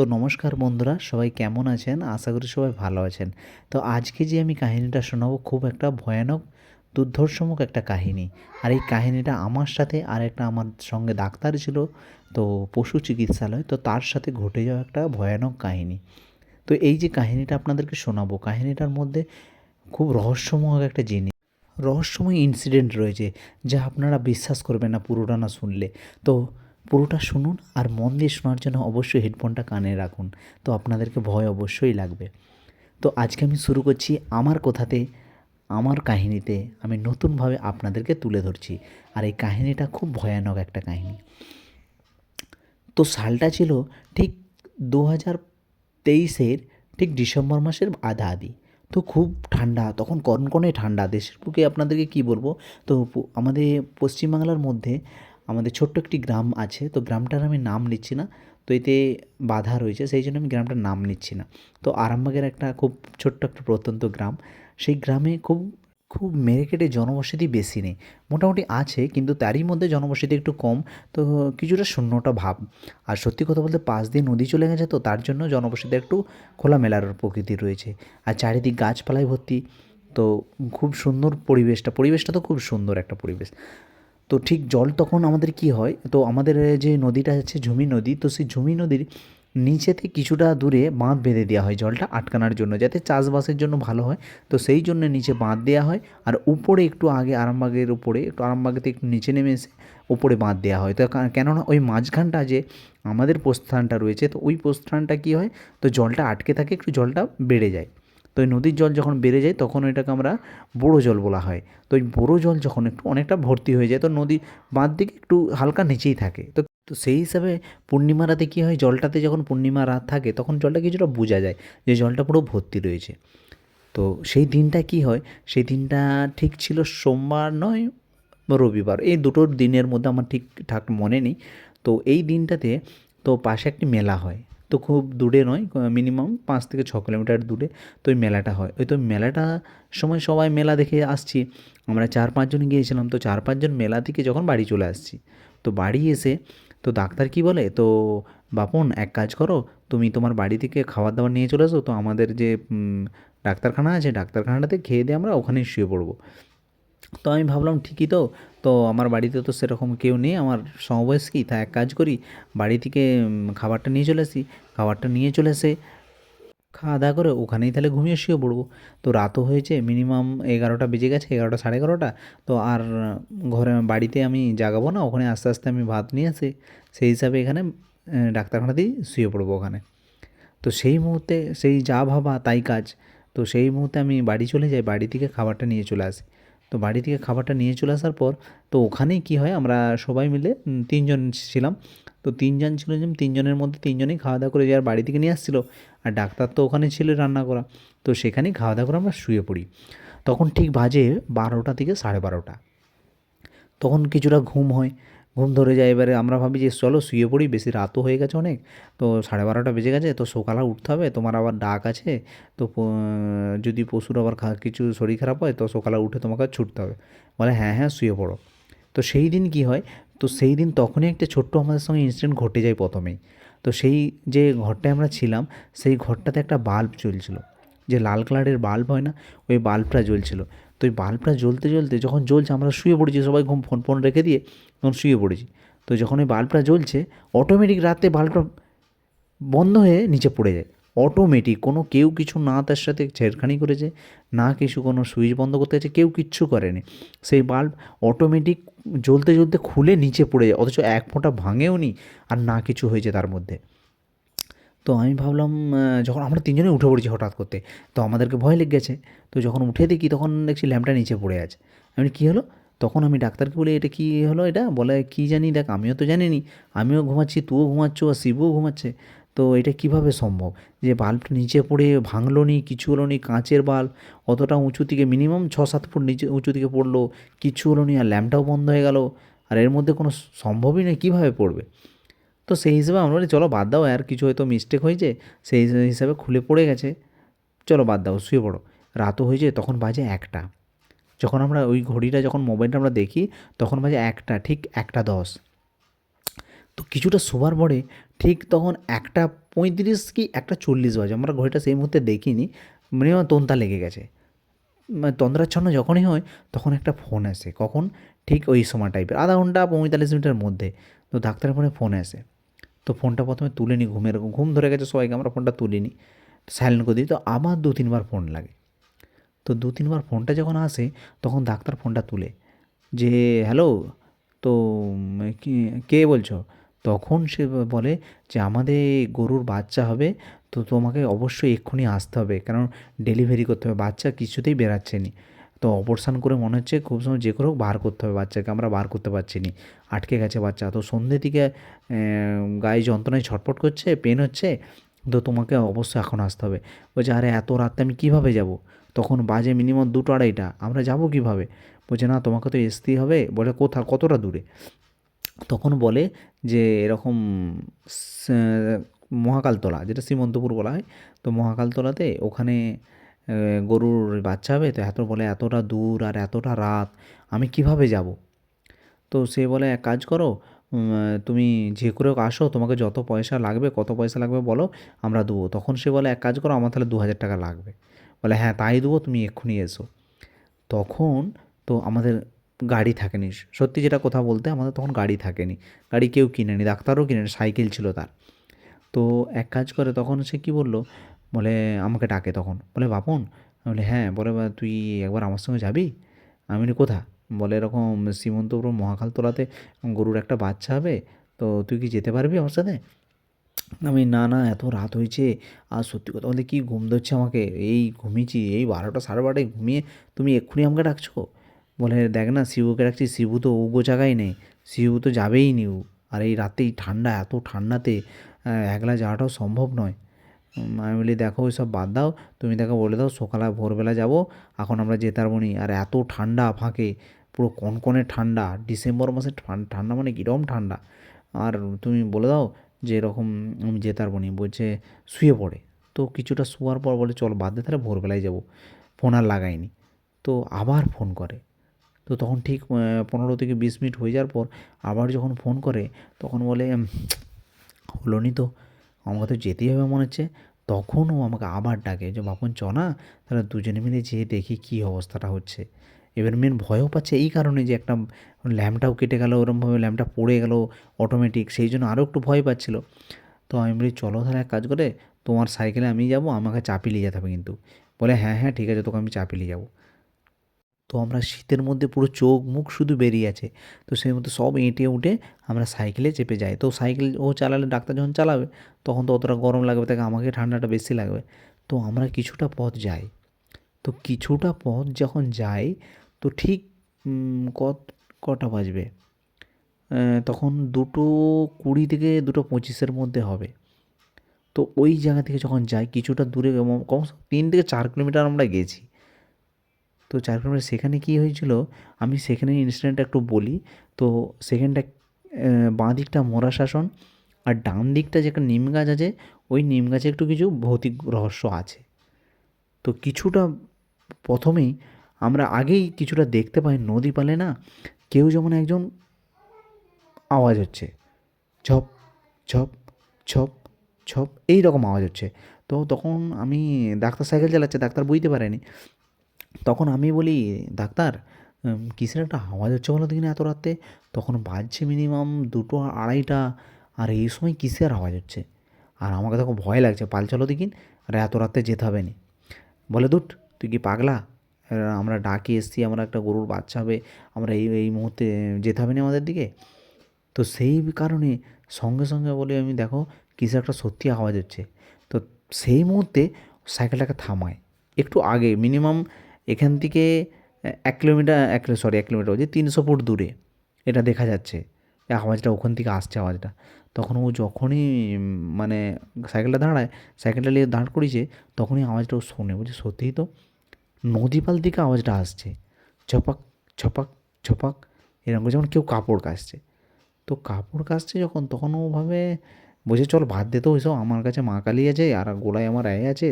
তো নমস্কার বন্ধুরা, সবাই কেমন আছেন? আশা করি সবাই ভালো আছেন। তো আজকে যে আমি কাহিনীটা শোনাবো খুব একটা ভয়ানক দুর্ধর্ষমক একটা কাহিনী। আর এই কাহিনীটা আমার সাথে আর একটা আমার সঙ্গে ডাক্তার ছিল, তো পশু চিকিৎসালয়, তো তার সাথে ঘটে যাওয়া একটা ভয়ানক কাহিনী। তো এই যে কাহিনীটা আপনাদেরকে শোনাবো, কাহিনীটার মধ্যে খুব রহস্যময় একটা জিনিস, রহস্যময় ইনসিডেন্ট রয়েছে, যা আপনারা বিশ্বাস করবেন না পুরোটা না শুনলে। তো পুরোটা শুনুন আর মন দিয়ে শোনার জন্য অবশ্যই হেডফোনটা কানে রাখুন। তো আপনাদেরকে ভয় অবশ্যই লাগবে। তো আজকে আমি শুরু করছি আমার কথাতে, আমার কাহিনীতে আমি নতুনভাবে আপনাদেরকে তুলে ধরছি। আর এই কাহিনীটা খুব ভয়ানক একটা কাহিনী। তো সালটা ছিল ঠিক দু হাজার তেইশের ঠিক ডিসেম্বর মাসের আধা আধি তো খুব ঠান্ডা, তখন কনকনে ঠান্ডা, দেশের বুকে আপনাদেরকে কি বলব? তো আমাদের পশ্চিমবাংলার মধ্যে আমাদের ছোট্ট একটি গ্রাম আছে, তো গ্রামটার আমি নাম নিচ্ছি না, তো এতে বাধা রয়েছে, সেই জন্য আমি গ্রামটার নাম নিচ্ছি না। তো আরামবাগের একটা খুব ছোট্ট একটা প্রত্যন্ত গ্রাম, সেই গ্রামে খুব খুব মেরেকেটে জনবসতি বেশি নেই, মোটামুটি আছে, কিন্তু তারই মধ্যে জনবসতি একটু কম, তো কিছুটা শূন্যটা ভাব। আর সত্যি কথা বলতে পাশ দিয়ে নদী চলে গেছে, তো তার জন্য জনবসতি একটু খোলামেলার প্রকৃতি রয়েছে। আর চারিদিক গাছপালায় ভর্তি, তো খুব সুন্দর পরিবেশটা পরিবেশটা তো খুব সুন্দর একটা পরিবেশ। তো ঠিক জল তখন আমাদের কি হয়? তো আমাদের যে নদীটা আছে ঝুমি নদী, তো সেই ঝুমি নদীর নিচেতে কিছুটা দূরে বাঁধ বেঁধে দেওয়া হয় জলটা আটকানোর জন্য, যাতে চাষবাসের জন্য ভালো হয়। তো সেই জন্য নিচে বাঁধ দেওয়া হয় আর উপরে একটু আগে আরামবাগের উপরে, একটু আরামবাগেতে একটু নিচে নেমে এসে উপরে বাঁধ দেওয়া হয়। তো কেননা ওই মাঝখানটা যে আমাদের প্রস্থানটা রয়েছে, তো ওই প্রস্থানটা কী হয়? তো জলটা আটকে থাকে, একটু জলটা বেড়ে যায়। তো ওই নদীর জল যখন বেড়ে যায়, তখন ওইটাকে আমরা বড়ো জল বলা হয়। তো ওই বড়ো জল যখন একটু অনেকটা ভর্তি হয়ে যায়, তো নদী বাঁধ দিকে একটু হালকা নিচেই থাকে। তো তো সেই হিসাবে পূর্ণিমা রাতে কী হয়, জলটাতে যখন পূর্ণিমা রাত থাকে, তখন জলটা কিছুটা বোঝা যায় যে জলটা পুরো ভর্তি রয়েছে। তো সেই দিনটা কি হয়, সেই দিনটা ঠিক ছিল সোমবার নয়, রবিবার। এই দুটোর দিনের মধ্যে আমার ঠিকঠাক মনে নেই। তো এই দিনটাতে তো পাশে একটি মেলা হয়। তো খুব দূরে নয় মিনিমাম পাঁচ থেকে ছ কিলোমিটার দূরে তো ওই মেলাটা হয়। ওই তো মেলাটা সময় সবাই মেলা দেখে আসছি। আমরা চার পাঁচজন গিয়েছিলাম, তো চার পাঁচজন মেলা থেকে যখন বাড়ি চলে আসছি, তো বাড়ি এসে তো ডাক্তার কি বলে, তো বাপন, এক কাজ করো, তুমি তোমার বাড়ি থেকে খাবার দাবার নিয়ে চলে আসো তো আমাদের যে ডাক্তারখানা আছে, ডাক্তারখানাটাতে খেয়ে দিয়ে আমরা ওখানেই শুয়ে পড়ব। তো আমি ভাবলাম ঠিকই তো তো আমার বাড়িতে তো সেরকম কেউ নেই, আমার সমবয়স্কী তা এক কাজ করি, বাড়ি থেকে খাবারটা নিয়ে চলে আসি, খাবারটা নিয়ে চলে এসে খাওয়া দাওয়া করে ওখানেই তাহলে ঘুমিয়ে শুয়ে পড়ব। তো রাতও হয়েছে মিনিমাম এগারোটা বেজে গেছে, এগারোটা সাড়ে এগারোটা, তো আর ঘরে বাড়িতে আমি জাগাবো না, ওখানে আস্তে আস্তে আমি ভাত নিয়ে আসি সেই হিসাবে এখানে ডাক্তারখানাতেই শুয়ে পড়ব ওখানে। তো সেই মুহূর্তে, সেই যা ভাবা তাই কাজ, তো সেই মুহূর্তে আমি বাড়ি চলে যাই, বাড়ি থেকে খাবারটা নিয়ে চলে আসি। তো বাড়ি থেকে খাবারটা নিয়ে চলে আসার পর, তো ওখানেই কি হয়, আমরা সবাই মিলে তিনজন ছিলাম। তো তিনজন ছিল যে, তিনজনের মধ্যে তিনজনেই খাওয়া দাওয়া করে যার বাড়ি থেকে নিয়ে আসছিল। আর ডাক্তার তো ওখানে ছিল রান্না করা। তো সেখানেই খাওয়া দাওয়া করে আমরা শুয়ে পড়ি। তখন ঠিক বাজে বারোটা থেকে সাড়ে বারোটা। তখন কিছুটা ঘুম হয়। ঘুম ধরে যায়। এবারে আমরা ভাবি যে, চলো শুয়ে পড়ি, বেশি রাতও হয়ে গেছে অনেক। তো সাড়ে বারোটা বেজে গেছে, তো সকালে উঠতে হবে। তোমার আবার ডাক আছে, তো যদি পশুর আবার কিছু শরীর খারাপ হয়, তো সকালে উঠে তোমাকে ছুটতে হবে। বলে হ্যাঁ হ্যাঁ শুয়ে পড়ো। তো সেই দিন কি হয়, তো সেই দিন তখনই একটা ছোট্ট আমাদের সঙ্গে ইনসিডেন্ট ঘটে যায় প্রথমেই। তো সেই যে ঘরটায় আমরা ছিলাম, সেই ঘরটাতে একটা বাল্ব চলছিল যে লাল কালারের বাল্ব হয় না, ওই বাল্বটা জ্বলছিল। তো ওই বাল্বটা জ্বলতে জ্বলতে যখন জ্বলছে, আমরা শুয়ে পড়েছি, সবাই ঘুম ফোন ফোন রেখে দিয়ে তখন শুয়ে পড়েছি। তো যখন ওই বাল্বটা জ্বলছে অটোমেটিক রাতে বাল্বটা বন্ধ হয়ে নিচে পড়ে যায়। অটোমেটিক কোনো কেউ কিছু না তার সাথে ছেড়খানি করেছে, না কিছু কোনো সুইচ বন্ধ করতে আছে কেউ কিচ্ছু করেনি। সেই বাল্ব অটোমেটিক জ্বলতে জ্বলতে খুলে নিচে পড়ে যায়, অথচ এক ফোঁটা ভাঙেও নি আর না কিছু হয়েছে তার মধ্যে। তো আমি ভাবলাম যখন আমরা তিনজনে উঠে পড়েছি হঠাৎ করতে, তো আমাদেরকে ভয় লেগে গেছে। তো যখন উঠে দেখি, তখন দেখছি ল্যাম্পটা নিচে পড়ে আছে। আমি কী হলো? তখন আমি ডাক্তারকে বলি, এটা কী হলো এটা? বলে, কী জানি, দেখ, আমিও তো জানি নি আমিও ঘুমাচ্ছি তুও ঘুমাচ্ছ, আর শিবও ঘুমাচ্ছে। তো এটা কীভাবে সম্ভব? যে বাল্বটা নিচে পড়ে ভাঙলো নি কিছু হলো নি কাঁচের বাল্ব, অতটা উঁচু থেকে মিনিমাম ছ সাত ফুট নিচে, উঁচু থেকে পড়ল, কিছু হলো নি আর ল্যাম্পটাও বন্ধ হয়ে গেল। আর এর মধ্যে কোনো সম্ভবই নেই, কীভাবে পড়বে? তো সেই হিসেবে আমরা বলি, চলো বাদ দাও, আর কিছু হয়তো মিস্টেক হয়েছে, সেই হিসাবে খুলে পড়ে গেছে। চলো বাদ দাও, শুয়ে পড়ো। রাতও হয়েছে, তখন বাজে একটা। যখন আমরা ওই ঘড়িটা, যখন মোবাইলটা আমরা দেখি, তখন বাজে একটা, ঠিক একটা দশ। তো কিছুটা শোবার পরে, ঠিক তখন একটা পঁয়ত্রিশ কি একটা চল্লিশ বাজে। আমরা ঘড়িটা সেই মুহূর্তে দেখিনি মিনিমাম তন্তা লেগে গেছে। মানে তন্দ্রাচ্ছন্ন যখনই হয়, তখন একটা ফোন আসে। কখন? ঠিক ওই সময় টাইপের আধা ঘণ্টা পঁয়তাল্লিশ মিনিটের মধ্যে। তো ডাক্তারের ফোনে ফোন আসে। তো ফোনটা প্রথমে তুলে নিই ঘুমের, ঘুম ধরে গেছে সবাইকে, আমরা ফোনটা তুলিনি। সাইলেন্ট করে দিই, তো আবার দু তিনবার ফোন লাগে। তো দু তিনবার ফোনটা যখন আসে, তখন ডাক্তার ফোনটা তুলে। যে, হ্যালো, তো, কি বলছো? তখন সে বলে যে, আমাদের গরুর বাচ্চা হবে, তো তোমাকে অবশ্যই এক্ষুনি আসতে হবে। কারণ ডেলিভারি করতে হবে, বাচ্চা কিছুতেই বেরাচ্ছে নি। তো অপারেশান করে মনে হচ্ছে খুব সময় যে করে হোক বার করতে হবে বাচ্চাকে, আমরা বার করতে পারছি নি। আটকে গেছে বাচ্চা। তো সন্ধ্যে দিকে গায়ে যন্ত্রণায় ছটফট করছে পেন হচ্ছে। তো তোমাকে অবশ্যই এখন আসতে হবে। বলছে, আরে, এত রাতে আমি কীভাবে যাব? তখন বাজে মিনিমাম দুটো আড়াইটা। আমরা যাব কীভাবে? বলছে, না, তোমাকে তো আসতেই হবে। বলে, কোথা, কতটা দূরে? তখন বলে যে, এরকম মহাকালতলা, যেটা শ্রীমন্তপুর বলা হয়। তো মহাকালতলাতে ওখানে গরুর বাচ্চা হবে, তো এত বলে এতটা দূর আর এতটা রাত, আমি কীভাবে যাব? তো সে বলে, এক কাজ করো তুমি যে করে আসো, তোমাকে যত পয়সা লাগবে, কত পয়সা লাগবে বলো, আমরা দেবো। তখন সে বলে, এক কাজ করো, আমার তাহলে দু হাজার টাকা লাগবে। বলে হ্যাঁ তাই দেবো, তুমি এক্ষুনি এসো। তখন তো আমাদের গাড়ি থাকেনি। সত্যি যেটা কথা বলতে, আমাদের তখন গাড়ি থাকেনি। গাড়ি কেউ কিনেনি, ডাক্তারও কিনেনি, সাইকেল ছিল তার। তো এক কাজ করে, তখন সে কি বলল বলে, আমাকে ডাকে তখন। বলে, বাপন? আমি বলি হ্যাঁ। বলে তুই একবার আমার সঙ্গে যাবি? আমি বলি কোথা বলে, এরকম সীমন্তপুর মহাকালতলাতে গরুর একটা বাচ্চা হবে, তো তুই কি যেতে পারবি আমার সাথে? আমি, না না, এত রাত হয়েছে, আর সত্যি কথা বলতে কী ঘুম ধরছে আমাকে। এই ঘুমিয়েছি, এই বারোটা সাড়ে বারোটায় ঘুমিয়ে তুমি এক্ষুনি আমাকে ডাকছো? বলে, দেখ না, শিবুকে ডাকছি, শিবু তো উগো জায়গায় নেই, শিবু তো যাবেই নি ও। আর এই রাতেই ঠান্ডা, এত ঠান্ডাতে একলা যাওয়াটাও সম্ভব নয়। আমি বলি, দেখো ওই সব বাদ দাও। তুমি দেখো, বলে দাও, সকালে, ভোরবেলা যাব। এখন আমরা যেতে পারব আর এত ঠান্ডা ফাঁকে, পুরো কনকনে ঠান্ডা। ডিসেম্বর মাসে ঠান- ঠান্ডা মানে কীরকম ঠান্ডা? আর তুমি বলে দাও যে, এরকম আমি যেতে পারব বলছে, শুয়ে পড়ে। তো কিছুটা শোয়ার পর বলে, চল বাদ দে, তাহলে ভোরবেলায় যাব। ফোন আর লাগাইনি তো আবার ফোন করে। তো তখন ঠিক পনেরো থেকে বিশ মিনিট হয়ে যাওয়ার পর আবার যখন ফোন করে, তখন বলে হলো নি তো। আমাকে তো যেতেই হবে মনে হচ্ছে। তখন ও আমাকে আবার ডাকে যে, বাপন, চ না। তাহলে দুজনে মিলে যেয়ে দেখি কী অবস্থাটা হচ্ছে। এবার মেন ভয়ও পাচ্ছে এই কারণে যে, একটা ল্যাম্পটাও কেটে গেল, ওরমভাবে ল্যাম্পটা পড়ে গেল অটোমেটিক সেই জন্য আরও একটু ভয় পাচ্ছিল। তো আমি বলি, চলো তাহলে এক কাজ করে, তোমার সাইকেলে আমি যাব, আমাকে চাপিয়ে নিয়ে যেতে হবে কিন্তু। বলে হ্যাঁ হ্যাঁ ঠিক আছে, তোকে আমি চাপিয়ে নিয়ে যাব। তো আমরা শীতের মধ্যে পুরো চোখ মুখ শুধু বেরিয়ে আছে। তো সেই মধ্যে সব এঁটে উঠে আমরা সাইকেলে চেপে যাই। তো সাইকেল ও চালালে ডাক্তার যখন চালাবে, তখন তো অতটা গরম লাগবে, তাকে আমাকে ঠান্ডাটা বেশি লাগবে। তো আমরা কিছুটা পথ যাই। তো কিছুটা পথ যখন যাই, তো ঠিক কত, কটা বাজবে? তখন দুটো কুড়ি থেকে দুটো পঁচিশের মধ্যে হবে। তো ওই জায়গা থেকে যখন যাই, কিছুটা দূরে কম তিন থেকে চার কিলোমিটার আমরা গেছি। তো চার কিলোমিটার সেখানে কী হয়েছিল? আমি সেখানে ইনসিডেন্টটা একটু বলি। তো সেখানটা বাঁ দিকটা মোরা শাসন আর ডান দিকটা যে একটা নিম গাছ আছে, ওই নিম গাছে একটু কিছু ভৌতিক রহস্য আছে। তো কিছুটা প্রথমেই আমরা আগেই কিছুটা দেখতে পাই, নদী পালে না, কেউ যেমন একজন আওয়াজ হচ্ছে ছপ ছপ ছপ ছপ এই রকম আওয়াজ হচ্ছে। তো তখন আমি ডাক্তার সাইকেল চালাচ্ছে, ডাক্তার বুঝতে পারেনি। তখন আমি বলি, ডাক্তার কিসের একটা আওয়াজ হচ্ছে বলো দেখিনি এত রাতে তখন বাজছে মিনিমাম দুটো আড়াইটা, আর এই সময় কিসের আওয়াজ হচ্ছে? আর আমাকে তখন ভয় লাগছে, পাল চলো দেখিন আর এত রাতে যেতে হবে নি। বলে, দুট, তুই কি পাগলা? আমরা ডাকে এসছি, আমরা একটা গরুর বাচ্চা হবে, আমরা এই এই মুহূর্তে যেতে হবে না আমাদের দিকে? তো সেই কারণে সঙ্গে সঙ্গে বলে, আমি দেখো, কিসের একটা সত্যি আওয়াজ হচ্ছে। তো সেই মুহূর্তে সাইকেলটাকে থামায়। একটু আগে মিনিমাম এখান থেকে এক কিলোমিটার, এক সরি এক কিলোমিটার যে তিনশো ফুট দূরে এটা দেখা যাচ্ছে। আওয়াজটা ওখান থেকে আসছে আওয়াজটা। তখন ও যখনই মানে সাইকেলটা দাঁড়ায়, সাইকেলটা নিয়ে দাঁড় করিয়েছে, তখনই আওয়াজটা ও শোনে। বলছে, সত্যিই তো নদীপাল থেকে আওয়াজটা আসছে। ছপাক ছপাক ছপাক এরকম যেমন কেউ কাপড় কাচছে। তো কাপড় কাচছে যখন, তখন ওভাবে ভাবে, বলছে, চল বাদ দে তো ওইসব। আমার কাছে মা কালী আছে, আর গোলায় আমার আয় আছে।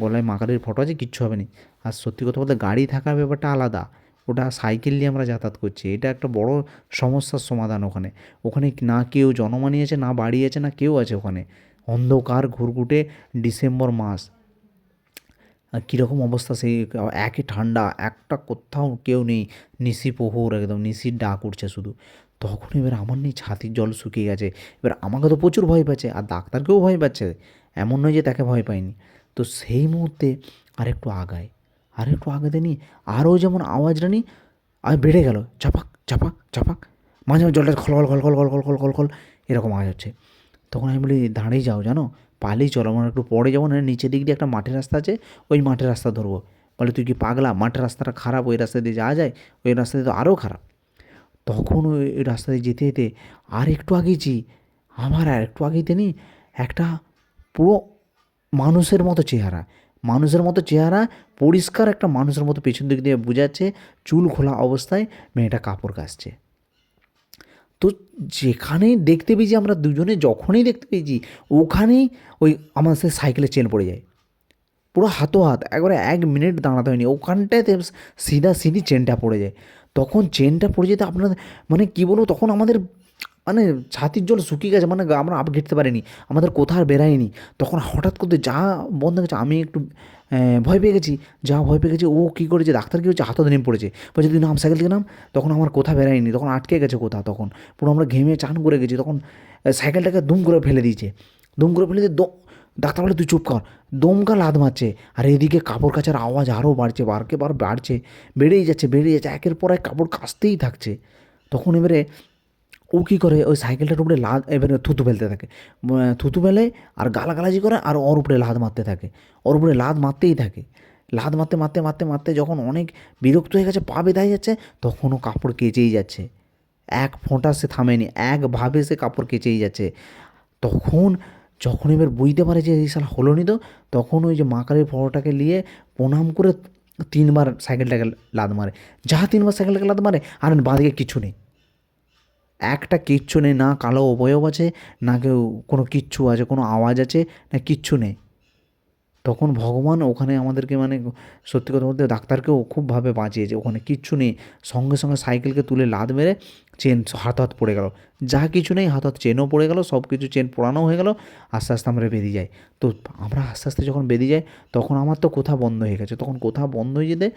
গলায় মা কালীর ফটো আছে, কিচ্ছু হবে না। আর সত্যি কথা বলতে গাড়ি থাকার ব্যাপারটা আলাদা। ওটা সাইকেল নিয়ে আমরা যাতায়াত করছি। এটা একটা বড় সমস্যার সমাধান ওখানে। ওখানে না কেউ জনমানি আছে, না বাড়ি আছে, না কেউ আছে ওখানে। অন্ধকার, ঘুরঘুটে ডিসেম্বর মাস। কীরকম অবস্থা সেই একই ঠান্ডা, একটা কোথাও কেউ নেই। নিশি প্রহর একদম, নিশির ডাক উঠছে শুধু। তখন এবার আমার নেই, ছাতির জল শুকিয়ে গেছে। এবার আমাকে তো প্রচুর ভয় পাচ্ছে, আর ডাক্তারকেও ভয় পাচ্ছে। এমন নয় যে তাকে ভয় পায়নি তো সেই মুহূর্তে আরেকটু আগায়, আরেকটু আগাতে নি আরও যেমন আওয়াজটা নি আর বেড়ে গেল চাপাক চাপাক চাপাক মাঝে মাঝে জলটা খল খল খল খল খল খল খল খল এরকম আওয়াজ হচ্ছে। তখন আমি বলি, দাঁড়িয়ে যাও, জানো? পালিয়ে চলো, আমার একটু পরে যাব না নিচের দিক দিয়ে একটা মাঠের রাস্তা আছে, ওই মাঠের রাস্তা ধরবো। বলে, তুই কি পাগলা? মাঠের রাস্তাটা খারাপ, ওই রাস্তা দিয়ে যাওয়া যায়? ওই রাস্তা দিয়ে তো আরও খারাপ। তখন ওই রাস্তা দিয়ে যেতে যেতে আর একটু আগেছি আমার আর একটু আগেতে নি একটা পুরো মানুষের মতো চেহারা। মানুষের মতো চেহারা, পরিষ্কার একটা মানুষের মতো পেছন দিক দিয়ে বোঝাচ্ছে, চুল খোলা অবস্থায় মেয়েটা কাপড় কাচছে। তো যেখানেই দেখতে পেয়েছি আমরা দুজনে, যখনই দেখতে পেয়েছি, ওখানেই ওই আমার সে সাইকেলের চেন পড়ে যায়। পুরো হাতো হাত, একবারে এক মিনিট দাঁড়াতে হয়নি ওখানটাতে সিধা সিধি চেনটা পড়ে যায়। তখন চেনটা পড়ে যেতে আপনার মানে কী বলব, তখন আমাদের মানে ছাতির জল শুকিয়ে গেছে মানে আমরা আপ ঘেটতে পারিনি, আমাদের কোথাও বেরায়নি। তখন হঠাৎ করতে যা বন্ধ গেছে আমি একটু ভয় পেয়ে গেছি, যা ভয় পেয়ে গেছি, ও কী করেছে, ডাক্তার কী হচ্ছে হাতত নেমে পড়েছে। বলছে, তুই নাম সাইকেল থেকে নাম? তখন আমার কোথা বেরায়নি, তখন আটকে গেছে কোথা তখন। পুরো আমরা ঘেমে চান করে গেছি, তখন সাইকেলটাকে দুম করে ফেলে দিয়েছে। দুম করে ফেলে দিয়ে ডাক্তার বলে, তুই চুপ কর। দমকা লাদ মারছে? আর এদিকে কাপড় কাচার আওয়াজ আরও বাড়ছে বারকে বার বাড়ছে, বেড়েই যাচ্ছে বেড়েই যাচ্ছে, একের পর এক কাপড় কাচতেই থাকছে। তখন এবারে ও কী করে? ওই সাইকেলটার উপরে লাদ এবারে থুতু ফেলতে থাকে। থুতু ফেলে আর গালাগালাজি করে আর ওর উপরে লাদ মারতে থাকে। ওর উপরে লাদ মারতেই থাকে। লাদ মারতে মারতে মারতে মারতে যখন অনেক বিরক্ত হয়ে গেছে, পা বেঁধাই যাচ্ছে, তখন ও কাপড় কেচেই যাচ্ছে। এক ফোঁটা সে থামেনি একভাবে সে কাপড় কেচেই যাচ্ছে। তখন যখন এবার বুঝতে পারে যে এই সাল হলো নি তো, তখন ওই যে মা কালীর ফটোটাকে নিয়ে প্রণাম করে তিনবার সাইকেলটাকে লাদ মারে। যা তিনবার সাইকেলটাকে লাদ মারে, আর বাঁদিকে কিছু নেই। একটা কিচ্ছু নেই, না কালো অবয়ব আছে, না কেউ, কোনো কিচ্ছু আছে, কোনো আওয়াজ আছে, না কিচ্ছু নেই। তখন ভগবান ওখানে আমাদেরকে মানে সত্যি কথা বলতে ডাক্তারকেও খুবভাবে বাঁচিয়েছে। ওখানে কিচ্ছু নেই। সঙ্গে সঙ্গে সাইকেলকে তুলে লাদ মেরে চেন হাত হাত পড়ে গেল। যা কিছু নেই, হাত হাত চেনও পড়ে গেল, সব কিছু চেন পোড়ানো হয়ে গেল, আস্তে আস্তে আমরা বেরিয়ে যাই। তো আমরা আস্তে আস্তে যখন বেরিয়ে যাই, তখন আমার তো কোথা বন্ধ হয়ে গেছে? তখন কোথা বন্ধ হয়ে যেতে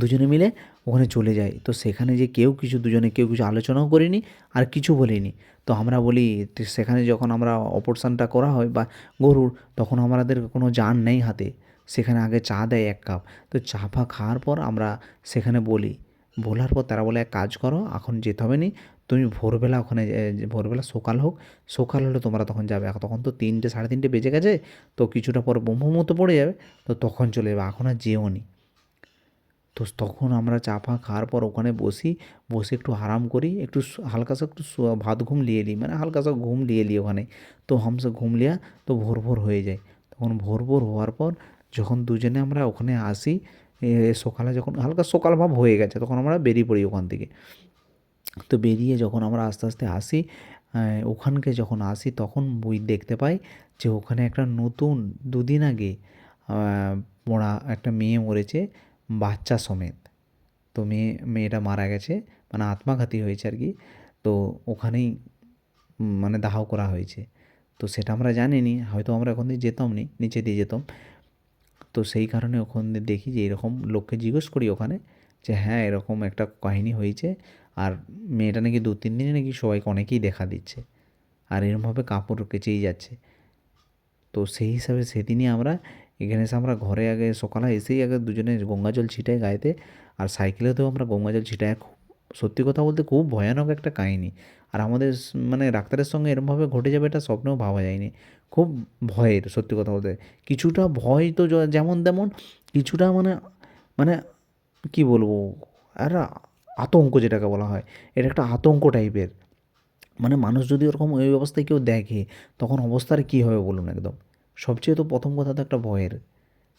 দুজনে মিলে ওখানে চলে যাই তো সেখানে যে কেউ কিছু দুজনে, কেউ কিছু আলোচনাও করিনি আর কিছু বলিনি। তো আমরা বলি সেখানে যখন আমরা অপারেশনটা করা হয় বা গরুর, তখন আমাদের কোনো জান নেই হাতে। সেখানে আগে চা দেয় এক কাপ। তো চা ফা খাওয়ার পর আমরা সেখানে বলি, বলার পর তারা বলে, এক কাজ করো, এখন যেতে হবে নি। তুমি ভোরবেলা ওখানে ভোরবেলা সকাল হোক, সকাল হলে তোমরা তখন যাবে। তখন তো তিনটে, সাড়ে তিনটে বেজে গেছে, তো কিছুটা পর ব্রহ্মমতো পড়ে যাবে, তো তখন চলে যাবে। এখন আর যেও নি। তো তখন আমরা চা ফা খাওয়ার পর ওখানে বসি, বসে একটু আরাম করি, একটু হালকা সা একটু ভাত ঘুম লিয়ে নিই মানে হালকা সা ঘুম লিয়ে নিই ওখানে। তো হামসে ঘুম লিয়া তো ভোর ভোর হয়ে যায়। তখন ভোর ভোর হওয়ার পর যখন দুজনে আমরা ওখানে আসি সকালে যখন হালকা সকাল ভাব হয়ে গেছে, তখন আমরা বেরিয়ে পড়ি ওখান থেকে। তো বেরিয়ে যখন আমরা আস্তে আস্তে আসি ওখানকে যখন আসি তখন বই দেখতে পাই যে ওখানে একটা নতুন, দুদিন আগে মোড়া একটা মেয়ে মরেছে। বাচ্চা সমেত। তো মেয়ে, মেয়েটা মারা গেছে মানে আত্মঘাতী হয়েছে আর কি। তো ওখানেই মানে দাহ করা হয়েছে। তো সেটা আমরা জানিনি, হয়তো আমরা ওখান দিয়ে যেতাম নি, নিচে দিয়ে যেতাম। তো সেই কারণে ওখান দিয়ে দেখি যে এরকম লোককে জিজ্ঞেস করি ওখানে যে হ্যাঁ এরকম একটা কাহিনী হয়েছে। আর মেয়েটা নাকি দু, তিন দিনে নাকি সবাইকে অনেকেই দেখা দিচ্ছে। আর এরমভাবে কাপড় কেচেই যাচ্ছে। তো সেই হিসাবে সেদিনই আমরা এখানে এসে আমরা ঘরে আগে সকালে এসেই আগে দুজনে গঙ্গা জল ছিটাই গায়েতে আর সাইকেলেতেও আমরা গঙ্গা জল ছিটাই। সত্যি কথা বলতে খুব ভয়ানক একটা কাহিনী। আর আমাদের মানে ডাক্তারের সঙ্গে এরমভাবে ঘটে যাবে এটা স্বপ্নেও ভাবা যায়নি। খুব ভয়ের সত্যি কথা বলতে। কিছুটা ভয় তো যেমন তেমন কিছুটা মানে মানে কি বলব? আর আতঙ্ক যেটাকে বলা হয় এটা একটা আতঙ্ক টাইপের। মানে মানুষ যদি ওরকম ওই অবস্থায় কেউ দেখে, তখন অবস্থার কী হবে বলুন একদম। সবচেয়ে তো প্রথম কথা তো একটা ভয়ের,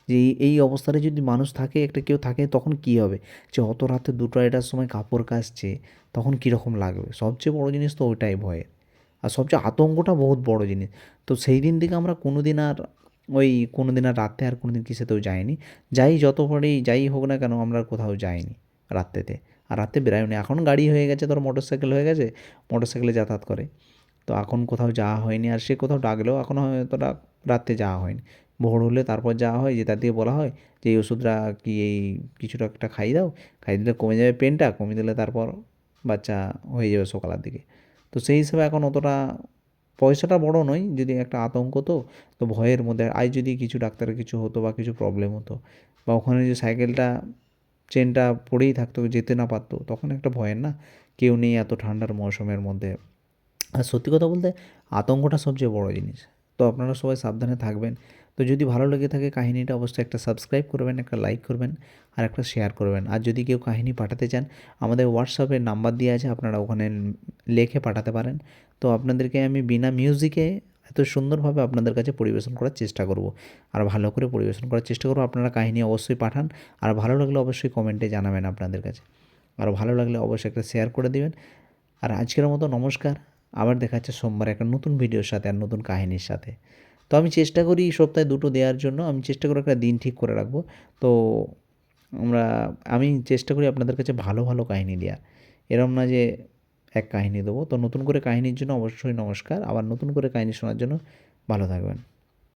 যে এই অবস্থায় যদি মানুষ থাকে, একটা কেউ থাকে, তখন কী হবে? যে অত রাতে দুটো আড়াইটার সময় কাপড় কাচছে, তখন কীরকম লাগবে? সবচেয়ে বড় জিনিস তো ওইটাই ভয়ের। আর সবচেয়ে আতঙ্কটা বহুত বড় জিনিস। তো সেই দিন থেকে আমরা কোনো দিন আর ওই কোনো দিন আর রাতে আর কোনো দিন কিসেতেও যাইনি। যাই যত পরেই যাই হোক না কেন, আমরা কোথাও যাইনি রাত্রেতে। আর রাত্রে বেরায়নি এখন গাড়ি হয়ে গেছে, ধর মোটর সাইকেল হয়ে গেছে মোটর সাইকেলে যাতায়াত করে। তো এখন কোথাও যাওয়া হয়নি আর সে কোথাও ডাকলেও এখনও হয়তো রাত্রে যাওয়া হয়নি। ভোর হলে তারপর যাওয়া হয় যে তার দিয়ে বলা হয় যে, এই ওষুধটা কি এই কিছুটা একটা খাইয়ে দাও, খাইয়ে দিলে কমে যাবে পেনটা, কমে দিলে তারপর বাচ্চা হয়ে যাবে সকালের দিকে। তো সেই হিসেবে এখন অতটা পয়সাটা বড় নয়, যদি একটা আতঙ্ক তো তো ভয়ের মধ্যে আজ যদি কিছু ডাক্তারের কিছু হতো বা কিছু প্রবলেম হতো বা ওখানে যে সাইকেলটা চেনটা পড়েই থাকতো, যেতে না পারতো, তখন একটা ভয়ের না, কেউ নেই এত ঠান্ডার মৌসুমের মধ্যে। আর সত্যি কথা বলতে আতঙ্কটা সবচেয়ে বড় জিনিস। তো আপনারা সবাই সাবধানে থাকবেন। তো যদি ভালো লেগে থাকে কাহিনিটা অবশ্যই একটা সাবস্ক্রাইব করবেন, একটা লাইক করবেন আর একটা শেয়ার করবেন। আর যদি কেউ কাহিনী পাঠাতে চান, আমাদের হোয়াটসঅ্যাপে নাম্বার দেওয়া আছে, আপনারা ওখানে লেখে পাঠাতে পারেন। তো আপনাদেরকে আমি বিনা মিউজিকে এত সুন্দরভাবে আপনাদের কাছে পরিবেশন করার চেষ্টা করব। আর ভালো করে পরিবেশন করার চেষ্টা করব। আপনারা কাহিনী অবশ্যই পাঠান। আর ভালো লাগলে অবশ্যই কমেন্টে জানাবেন আপনাদের কাছে। আর ভালো লাগলে অবশ্যই একটা শেয়ার করে দেবেন। আর আজকের মতো নমস্কার। আবার দেখা যাচ্ছে সোমবার একটা নতুন ভিডিওর সাথে আর নতুন কাহিনীর সাথে। তো আমি চেষ্টা করি সপ্তাহে দুটো দেওয়ার জন্য। আমি চেষ্টা করে একটা দিন ঠিক করে রাখব। তো আমরা, আমি চেষ্টা করি আপনাদের কাছে ভালো ভালো কাহিনী দেওয়ার। এরম না যে এক কাহিনী দেবো। তো নতুন করে কাহিনীর জন্য অবশ্যই নমস্কার। আবার নতুন করে কাহিনী শোনার জন্য ভালো থাকবেন।